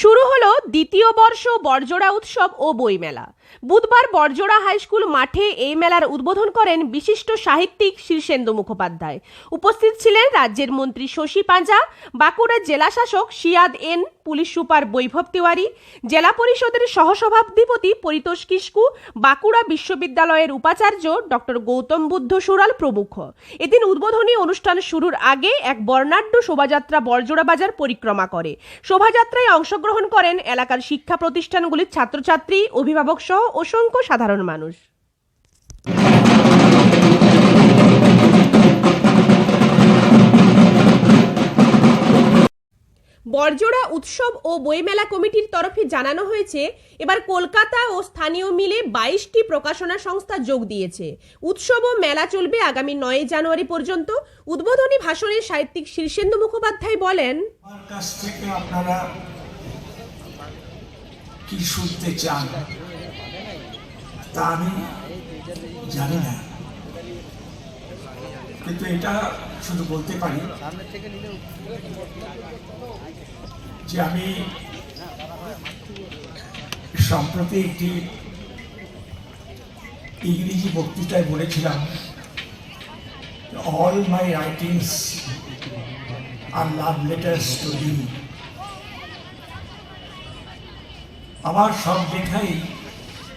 শুরু হলো দ্বিতীয় বর্ষ বর্জরা উৎসব ও বইমেলা। বুধবার বর্জরা হাইস্কুল মাঠে এই মেলার উদ্বোধন করেন বিশিষ্ট সাহিত্যিক শীর্ষেন্দু মুখোপাধ্যায়। উপস্থিত ছিলেন রাজ্যের মন্ত্রী শশী পাঁজা বাঁকুড়ার জেলাশাসক Siyad N police super Vaibhav Tiwari, জেলা পরিষদের সহসভাধিপতি পরিতোষ কিস্কু বাঁকুড়া বিশ্ববিদ্যালয়ের উপাচার্য ডক্টর গৌতম বুদ্ধ সুরাল প্রমুখ। এদিন উদ্বোধনী অনুষ্ঠান শুরুর আগে এক বর্ণাঢ্য শোভাযাত্রা বর্জরা বাজার পরিক্রমা করে। শোভাযাত্রায় অংশগ্রহণ করেন এলাকার শিক্ষা প্রতিষ্ঠানগুলির ছাত্রছাত্রী, অভিভাবক সহ অসংখ্য সাধারণ মানুষ। বর্জরা উৎসব ও বইমেলা কমিটির তরফে জানানো হয়েছে, এবার কলকাতা ও স্থানীয় মিলে বাইশটি প্রকাশনা সংস্থা যোগ দিয়েছে। উৎসব ও মেলা চলবে আগামী নয় জানুয়ারি পর্যন্ত। উদ্বোধনী ভাষণে সাহিত্যিক শীর্ষেন্দু মুখোপাধ্যায় বলেন আপনারা কি শুনতে চান তা আমি জানি না। কিন্তু এটা শুধু বলতে পারি যে আমি সম্প্রতি একটি ইংরেজি বক্তৃতায় বলেছিলাম all my writings are love letters to you আমার সব লেখাই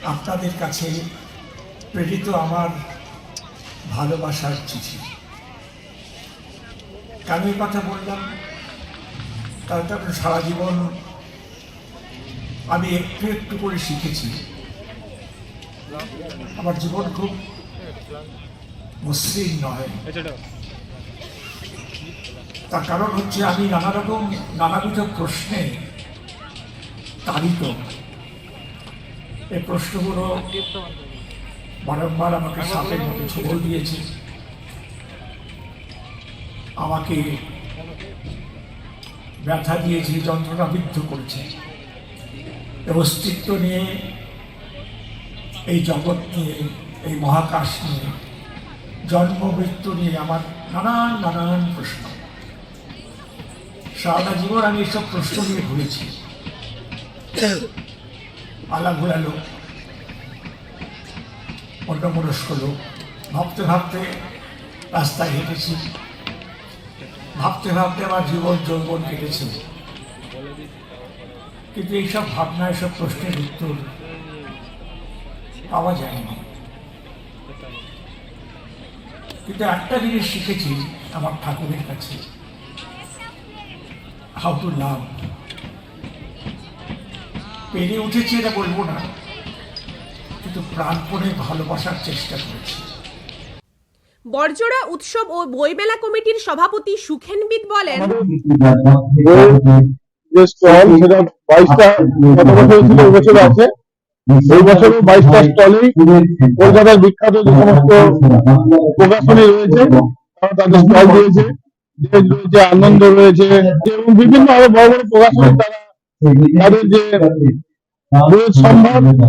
আপনাদের কাছে প্রেরিত আমার ভালোবাসার চিঠি। কেন এই কথা বললাম? তার কারণ সারা জীবন আমি একটু একটু করে শিখেছি। আমার জীবন খুব মসৃণ নয়। তার কারণ হচ্ছে আমি নানা রকম, নানাবিধ প্রশ্নে তাড়িত। এই প্রশ্নগুলো বারংবার আমাকে সাপের মতো ছবল দিয়েছে। আমাকে ব্যথা দিয়েছে যন্ত্রণাবিদ্ধ করেছে। অস্তিত্ব নিয়ে এই জগৎ নিয়ে, এই মহাকাশ নিয়ে, জন্ম, মৃত্যু নিয়ে আমার নানান নানান প্রশ্ন। সারাটা জীবন আমি এসব প্রশ্ন নিয়ে ঘুরেছি। আলা ঘোরা লোক, অন্যমনস্ক লোক, ভাবতে ভাবতে রাস্তায় হেঁটেছি। ভাবতে ভাবতে আমার জীবন যৌবন কেটেছে। কিন্তু এইসব ভাবনা এসব প্রশ্নের উত্তর পাওয়া যায়নি। কিন্তু একটা জিনিস শিখেছি আমার ঠাকুরের কাছে। হাউ টু লাভ পেরে উঠেছি এটা বলব না, কিন্তু প্রাণপণে ভালোবাসার চেষ্টা করেছি। বর্জরা উৎসব ও বইমেলা কমিটির সভাপতি সুখেনবিদ বলেন যে স্টল সেটা বাইশটা গত বছর ছিল এই বছর আছে এই বছর বাইশটা স্টলই কলকাতার বিখ্যাত যে সমস্ত প্রকাশনী রয়েছে। তারা তাদের স্টল দিয়েছে রয়েছে আনন্দ রয়েছে এবং বিভিন্ন আরও বড় বড় প্রকাশনী তারা তাদের যে বইয়ের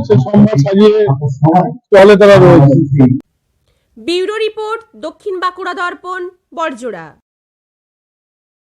সে সম্ভার সাজিয়ে স্টলে তারা রয়েছে। ব্যুরো রিপোর্ট দক্ষিণ বাঁকুড়া দর্পণ বর্জরা